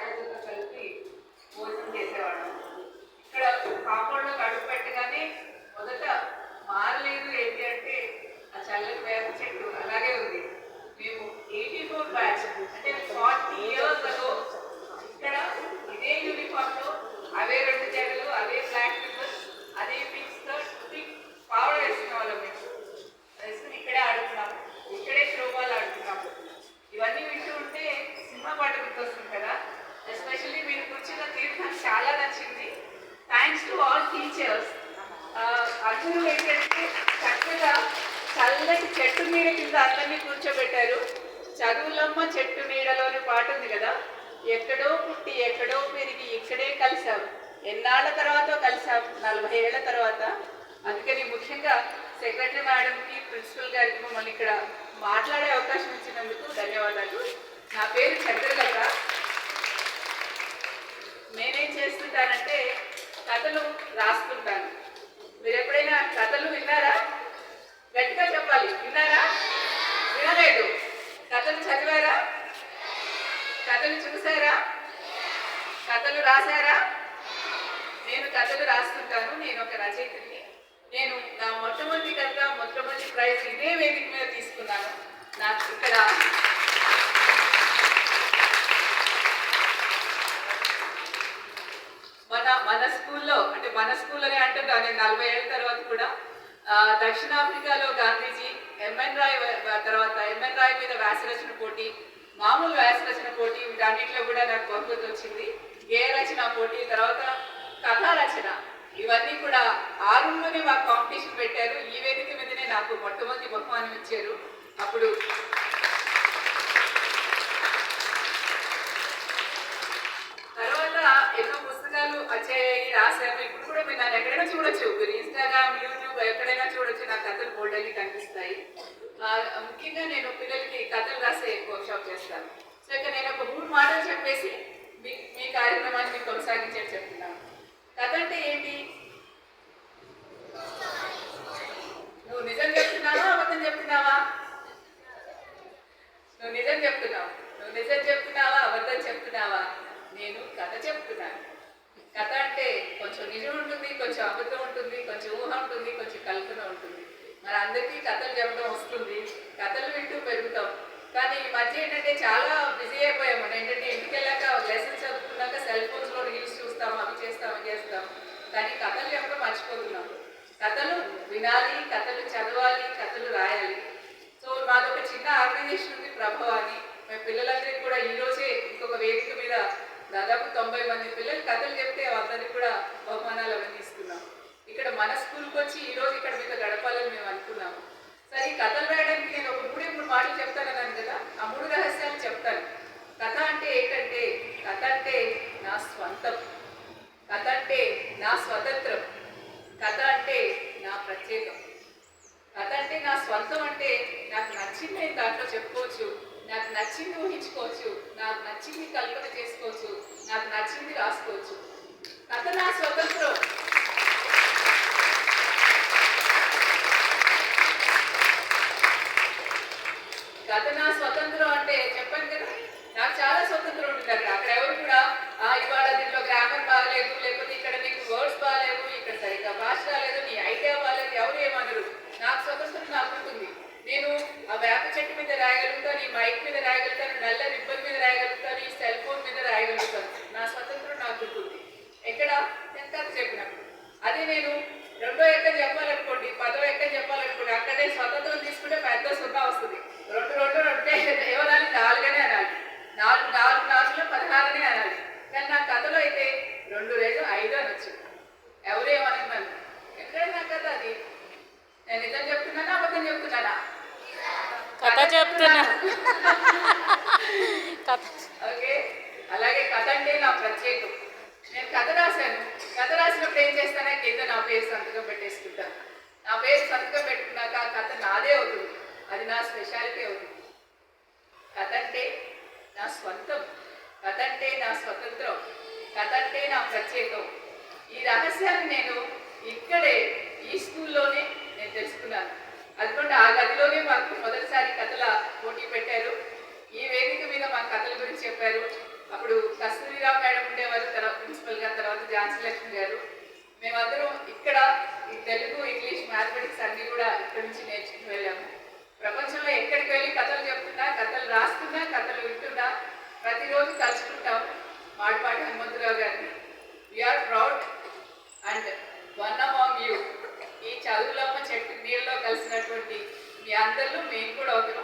సహజంగా కలిపి భోజనం చేసేవాళ్ళం. ఇక్కడ కాంపౌండ్లో కడుపు పెట్టగానే మొదట మారలేదు ఏంటి అంటే ఆ చల్లని వేప చెట్టు అలాగే ఉంది మేము ఎయిటీ ఫోర్ బ్యాచ్ అంటే ఫార్టీ ఇయర్స్ అగో ఇక్కడ ఇదే యూనిఫామ్లో అవే రెండు జగలు అదే బ్లాక్ పేపర్ అదే పింక్ స్కర్ట్ పింక్ పౌడర్ వేసుకునే వాళ్ళం మేము వేసుకుని ఇక్కడే ఆడుతున్నాం ఇక్కడే శ్లోకాలు ఆడుతున్నాం ఇవన్నీ వింటూ ఉంటే సినిమా పాట గుర్తొస్తుంది కదా ఎస్పెషల్లీ మీరు కూర్చున్న తీరు నాకు చాలా నచ్చింది థ్యాంక్స్ టు ఆల్ టీచర్స్ అందరూ ఏంటంటే చక్కగా చల్లటి చెట్టు నీడ కింద అందరినీ కూర్చోబెట్టారు. చదువులమ్మ చెట్టు నీడలోని పాట ఉంది కదా. ఎక్కడో పుట్టి ఎక్కడో పెరిగి ఇక్కడే కలిసాం ఎన్నాళ్ళ తర్వాత కలిసాం నలభై ఏళ్ళ తర్వాత. అందుకని ముఖ్యంగా సెక్రటరీ మేడంకి ప్రిన్సిపల్ గారికి మమ్మల్ని ఇక్కడ మాట్లాడే అవకాశం ఇచ్చినందుకు ధన్యవాదాలు. నా పేరు చంద్రలత. నేనేం చేస్తుంటానంటే కథలు రాసుకుంటాను. మీరు ఎప్పుడైనా కథలు విన్నారా? గట్టిగా చెప్పాలి. విన్నారా? వినలేదు. కథలు చదివారా? కథలు చూసారా కథలు రాశారా? నేను కథలు రాస్తుంటాను నేను ఒక రచయితని. నేను నా మొట్టమొదటి కథ మొట్టమొదటి ప్రైజ్ ఇదే వేదిక మీద తీసుకున్నాను. నాకు ఇక్కడ మన మన స్కూల్లో అంటే మన స్కూల్లోనే అంటున్నాను నేను నలభై ఏళ్ళ తర్వాత కూడా దక్షిణాఫ్రికాలో గాంధీజీ ఎంఎన్ రాయ్ తర్వాత ఎంఎన్ రాయ్ మీద వ్యాసరచన పోటీ మామూలు వ్యాసరచన పోటీ వీటన్నిటిలో కూడా నాకు బహుమతి వచ్చింది. గేయ రచన పోటీ తర్వాత కథా రచన ఇవన్నీ కూడా ఆ రూమ్లోనే మాకు కాంపిటీషన్ పెట్టారు. ఈ వేదిక మీదనే నాకు మొట్టమొదటి బహుమానం ఇచ్చారు. అప్పుడు కథలు బోల్డర్లీ కనిపిస్తాయి. ముఖ్యంగా నేను పిల్లలకి కథలు రాసే వర్క్షాప్ చేస్తాను. సో ఇక నేను ఒక మూడు మాటలు చెప్పేసి మీ మీ కార్యక్రమాన్ని మీకు కొనసాగించేది చెప్తున్నాను. కథ అంటే ఏంటి? నువ్వు నిజం చెప్తున్నావా అబద్ధం చెప్తున్నావా? నువ్వు నిజం చెప్తున్నావు. నువ్వు నిజం చెప్తున్నావా అబద్ధం చెప్తున్నావా? నేను కథ చెప్తున్నాను. కథ అంటే కొంచెం నిజం ఉంటుంది కొంచెం అబద్ధం ఉంటుంది కొంచెం ఊహ అందరికీ కథలు చెప్పడం వస్తుంది. కథలు వింటూ పెరుగుతాం. కానీ ఈ మధ్య ఏంటంటే చాలా బిజీ అయిపోయాము ఏంటంటే ఇంటికి వెళ్ళాక లెసన్ చదువుకున్నాక సెల్ ఫోన్స్లో రీల్స్ చూస్తాం అవి చేస్తాం అవి చేస్తాం. కానీ కథలు చెప్పడం మర్చిపోతున్నాం. కథలు వినాలి కథలు చదవాలి కథలు రాయాలి. సో మాదొక చిన్న ఆర్గనైజేషన్ ఉంది ప్రభావ అని మేము పిల్లలందరికీ కూడా ఈ రోజే ఇంకొక వేదిక మీద దాదాపు తొంభై మంది పిల్లలు కథలు చెప్తే అందరికి కూడా బహుమానాలు అవన్నీ ఇస్తున్నాం ఇక్కడ మన స్కూల్కి వచ్చి ఈ రోజు ఇక్కడ మీద గడపాలని మేము అనుకున్నాము సరే ఈ కథలు రాయడానికి నేను ఒక మూడే మూడు మాటలు చెప్తానన్నాను కదా ఆ మూడు రహస్యాలు చెప్తాను కథ అంటే ఏంటంటే కథ అంటే నా స్వంతం కథ అంటే నా స్వతంత్రం. కథ అంటే నా ప్రత్యేకం. కథ అంటే నా స్వంతం అంటే నాకు నచ్చింది నేను దాంట్లో చెప్పుకోవచ్చు. నాకు నచ్చింది ఊహించుకోవచ్చు. నాకు నచ్చింది కల్పన చేసుకోవచ్చు. నాకు నచ్చింది రాసుకోవచ్చు. కథ నా స్వతంత్రం. కథ నా స్వతంత్రం అంటే చెప్పాను కదా నాకు చాలా స్వతంత్రం ఉంటుంది అక్కడ అక్కడ ఎవరు కూడా "ఆ, ఇవాళ దీంట్లో గ్రామర్ బాగలేదు లేకపోతే ఇక్కడ నీకు వర్డ్స్ బాగలేవు ఇక్కడ సరిగ్గా భాష రాలేదు నీ ఐడియా బాగలేదు ఎవరు ఏమనరు నాకు స్వతంత్రం నాకు ఉంటుంది నేను ఆ వేప చెట్టు మీద మైక్ మీద రాయగలుగుతాను నల్ల రిబ్బన్ మీద రాయగలుగుతాను ఈ సెల్ ఫోన్ మీద రాయగలుగుతాను. నా స్వతంత్రం నాకు ఉంటుంది ఎక్కడ? ఎంత చెప్పినప్పుడు. అదే నేను రెండో ఎక్కడ చెప్పాలనుకోండి పదో ఎక్కడ చెప్పాలనుకోండి అక్కడే స్వతంత్రం తీసుకుంటే పెద్ద సున్నా వస్తుంది. రెండు రెండు రెండే ఏమనాలి? నాలుగనే అనాలి. నాలుగు నాలుగు నాలుగులో పదహారనే అనాలి. కానీ నా కథలో అయితే రెండు రెండు ఐదు అనొచ్చు ఎవరేమనుకున్నాను ఎందుకంటే నా కథ అది? నేను నిజం చెప్తున్నానా అబద్ధం చెప్తున్నానా? కథ చెప్తున్నా. కథ. ఓకే. అలాగే కథ అంటే నా ప్రత్యేకం. నేను కథ రాశాను. కథ రాసినప్పుడు ఏం చేస్తానా కింద నా పేరు సంతకం పెట్టేసుకుంటాను నా పేరు సంతకం పెట్టుకున్నాక ఆ కథ నాదే అవుతుంది. అది నా స్పెషాలిటీ అవుతుంది. కథ అంటే నా స్వంతం. కథ అంటే నా స్వతంత్రం. కథ అంటే నా ప్రత్యేకం. ఈ రహస్యాన్ని నేను ఇక్కడే ఈ స్కూల్లోనే నేను తెలుసుకున్నాను. అటువంటి ఆ గదిలోనే మాకు మొదటిసారి కథల పోటీ పెట్టారు. ఈ వేదిక మీద మా కథల గురించి చెప్పారు. అప్పుడు కస్తూరిరావు మేడం ఉండేవారు తర్వాత ప్రిన్సిపల్ గారు తర్వాత ఝాన్సీ ఉన్నటువంటి మీ అందరిలో మేము కూడా ఒకరు.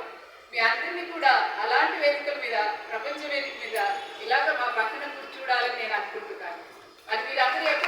మీ అందరినీ కూడా అలాంటి వేదికల మీద ప్రపంచ వేదిక మీద ఇలాగ మా పక్కన కూర్చోడాలని నేను అనుకుంటున్నాను. అది మీరు అందరూ